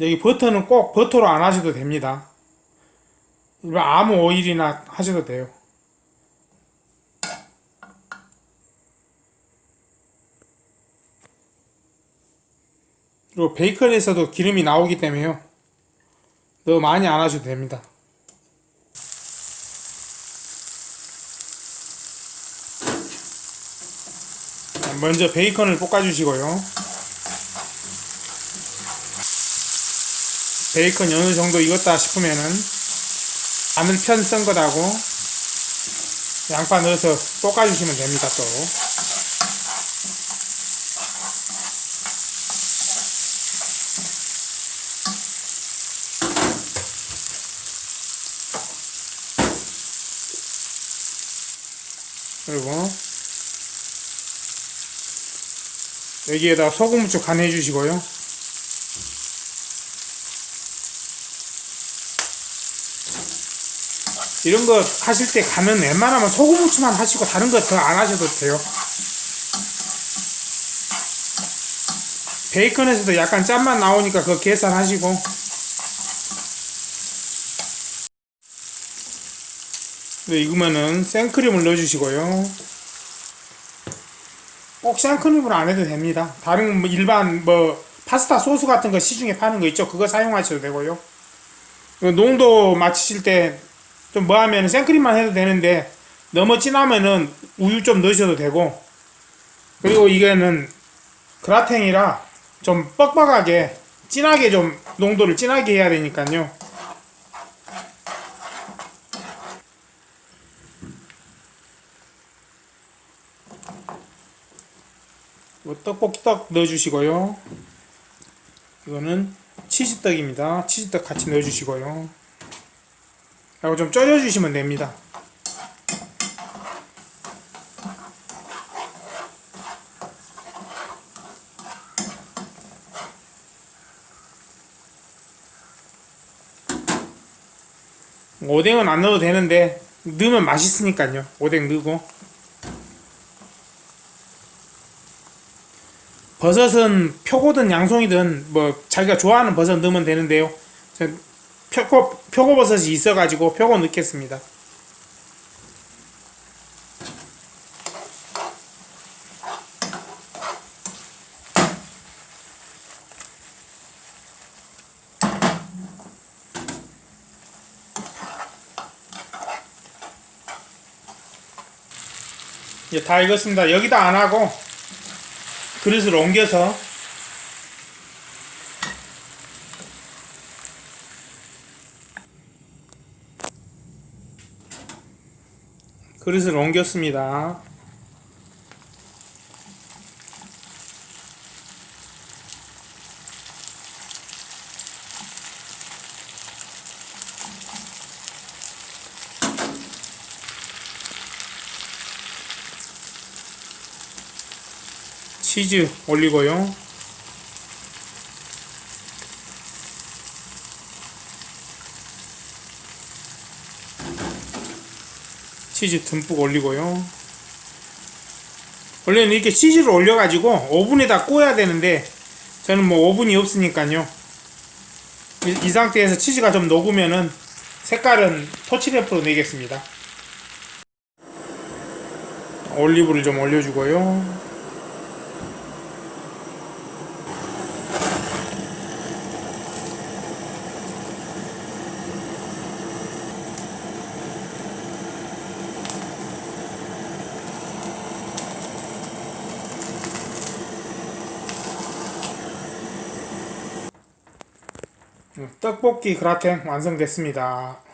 여기 버터는 꼭 버터로 안 하셔도 됩니다. 일반 아무 오일이나 하셔도 돼요. 그리고 베이컨에서도 기름이 나오기 때문에요. 너무 많이 안 하셔도 됩니다. 먼저 베이컨을 볶아주시고요. 베이컨 어느 정도 익었다 싶으면은 마늘 편썬 것하고 양파 넣어서 볶아주시면 됩니다. 또 그리고 여기에다 소금 좀 간해 주시고요. 이런 거 하실 때 간은 웬만하면 소금 후추만 하시고 다른 거 더 안 하셔도 돼요. 베이컨에서도 약간 짠맛 나오니까 그거 계산하시고 네, 익으면은 생크림을 넣어주시고요. 꼭 생크림으로 안 해도 됩니다. 다른 뭐 일반 뭐 파스타 소스 같은 거 시중에 파는 거 있죠? 그거 사용하셔도 되고요. 농도 맞추실 때 좀 뭐 하면 생크림만 해도 되는데 너무 진하면은 우유 좀 넣으셔도 되고 그리고 이거는 그라탱이라 좀 뻑뻑하게 진하게 좀 농도를 진하게 해야 되니까요. 뭐 떡볶이 떡 넣어주시고요. 이거는 치즈떡입니다. 치즈떡 같이 넣어주시고요. 그리고 좀 졸여주시면 됩니다. 오뎅은 안 넣어도 되는데 넣으면 맛있으니까요. 오뎅 넣고 버섯은 표고든 양송이든 뭐 자기가 좋아하는 버섯 넣으면 되는데요. 전 표고 표고버섯이 있어가지고 표고 넣겠습니다. 이제 다 익었습니다. 여기다 안 하고 그릇을 옮겨서 그릇을 옮겼습니다. 치즈 올리고요. 치즈 듬뿍 올리고요. 원래는 이렇게 치즈를 올려가지고 오븐에다 구워야 되는데 저는 뭐 오븐이 없으니까요. 이, 이 상태에서 치즈가 좀 녹으면은 색깔은 토치레프로 내겠습니다. 올리브를 좀 올려주고요. 떡볶이 그라탱 완성됐습니다.